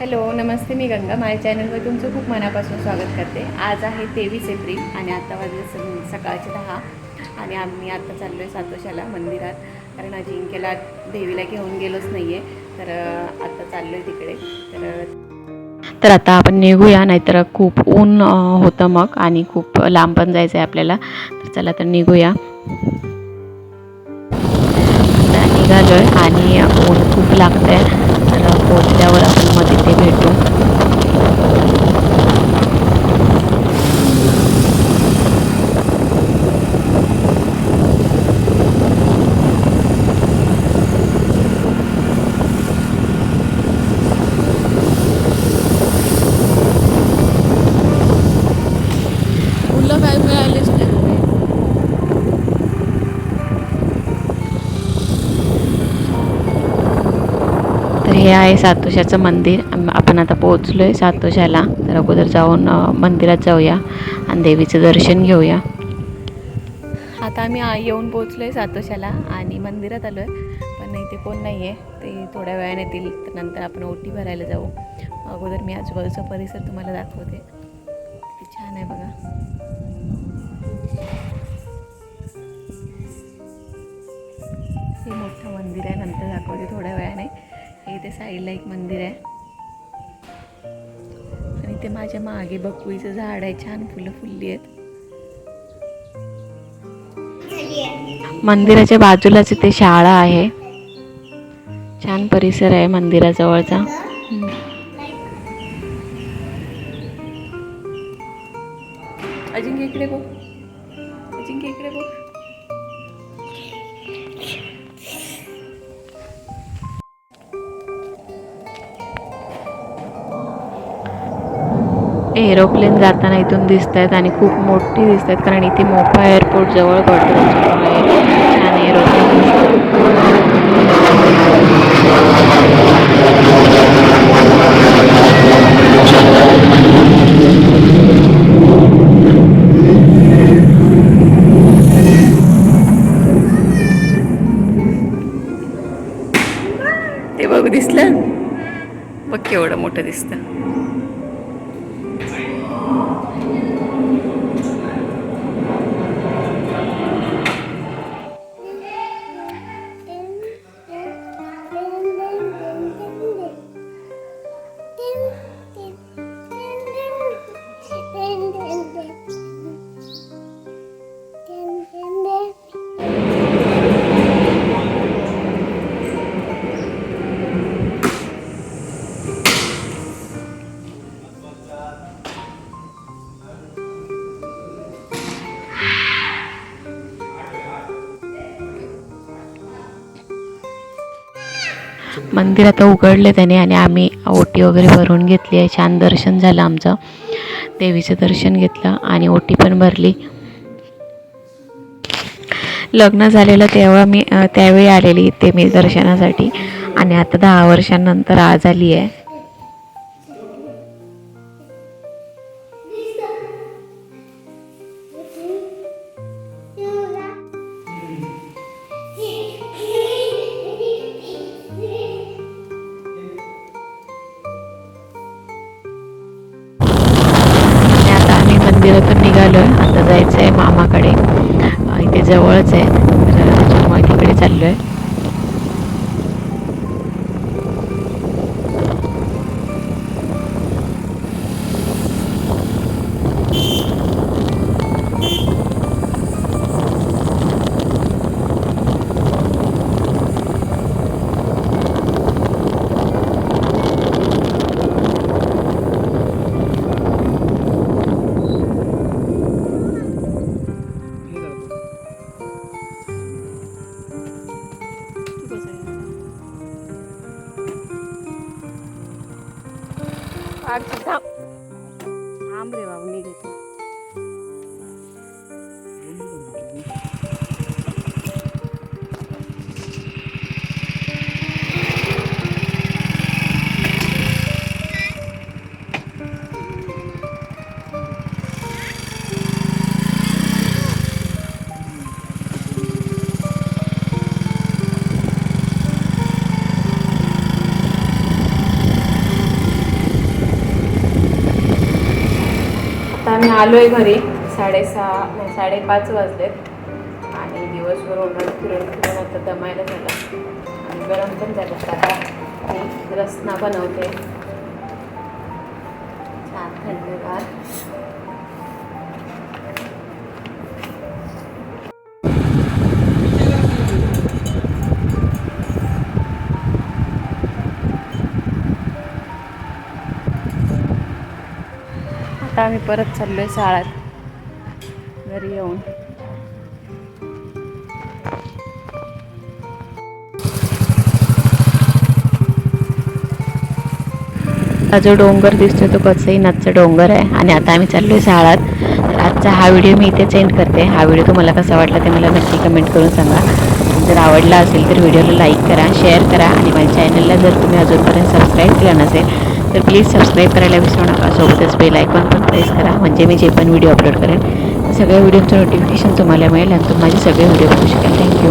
Hello नमस्ते मी गंगा. माझ्या चॅनलवर तुमचं खूप मनापासून स्वागत करते. आज आहे तेवीस एप्रिल आणि आता वाजले सकाळचे दहा आणि आम्ही आत्ता चाललो आहे सातोशाला मंदिरात. कारण अजिंक्यला देवीला घेऊन गेलोच नाही आहे तर आत्ता चाललो आहे तिकडे. तर तर आता आपण निघूया नाहीतर खूप ऊन होतं मग आणि खूप लांब पण जायचं आहे आपल्याला. तर चला तर निघूया. निघालो आहे आणि ऊन खूप लागतं आहे तर पोचल्यावर आपण आहे सातोशाचं मंदिर. आपण आता पोहोचलो आहे सातोशाला तर अगोदर जाऊन मंदिरात जाऊया आणि देवीचं दर्शन घेऊया. आता आम्ही येऊन पोहोचलो आहे सातोशाला आणि मंदिरात आलो आहे पण इथे कोण नाही आहे ते थोड्या वेळाने येतील. तर नंतर आपण ओटी भरायला जाऊ. अगोदर मी आजूबाजूचा परिसर तुम्हाला दाखवते. छान आहे बघा. हे मोठं मंदिर आहे. नंतर दाखवते थोड्या वेळाने. इथे साईडला एक मंदिर आहे. आणि ते माझ्या मागे बकुळीचं झाड आहे छान फुलं फुलली आहेत. मंदिराच्या बाजूलाच इथे शाळा आहे. छान परिसर आहे मंदिराजवळचा. अजिंक्य इकडे बघ. अजिंक्य इकडे बघ. एरोप्लेन जाताना इथून दिसत आहेत आणि खूप मोठी दिसत आहेत कारण इथे मोफा एअरपोर्ट जवळ पडतो त्याच्यामुळे छान एरोप्लेन ते बघ दिसलं? बघ केवढं मोठं दिसतं. मंदिर आता उघडले त्याने आणि आम्ही ओटी वगैरे भरून घेतली आहे. छान दर्शन झालं आमचं. देवीचं दर्शन घेतलं आणि ओटी पण भरली. लग्न झालेलं तेव्हा मी त्यावेळी आलेली इथे मी दर्शनासाठी. आणि आता दहा वर्षांनंतर आज आली आहे. मंदिरातून निघालो. आहे आता जायचं आहे मामाकडे इथे जवळच आहे. तर त्याच्यामुळे तिकडे चाललो आहे Bàn. आम्ही आलो आहे घरी. साडेसहा नाही साडेपाच वाजलेत. आणि दिवसभर उन्हाळ्यात फिरून फिरून आता दमायला झालं. आणि गरम पण झालं. आता मी रसना बनवते. छान थंडगार आम्ही परत चाललो आहे शाळेत. घरी येऊन. हा जो डोंगर दिसतोय तो कचईनाथचा डोंगर आहे. आणि आता आम्ही चाललो आहे शाळात. तर आजचा हा व्हिडिओ मी इथे सेंड करते. हा व्हिडिओ तुम्हाला कसा वाटला ते मला नक्की कमेंट करून सांगा. जर आवडला असेल तर व्हिडिओला लाईक करा शेअर करा. आणि माझ्या चॅनलला जर तुम्ही अजूनपर्यंत सबस्क्राईब केलं नसेल तर प्लीज सबस्क्राईब करायला विसरू नका. सोबतच बेल आयकॉन पण प्रेस करा. म्हणजे मी जे पण व्हिडिओ अपलोड करेन सगळ्या व्हिडिओचं नोटिफिकेशन तुम्हाला मिळेल आणि तुम्ही माझे सगळे व्हिडिओ बघू शकाल. थँक्यू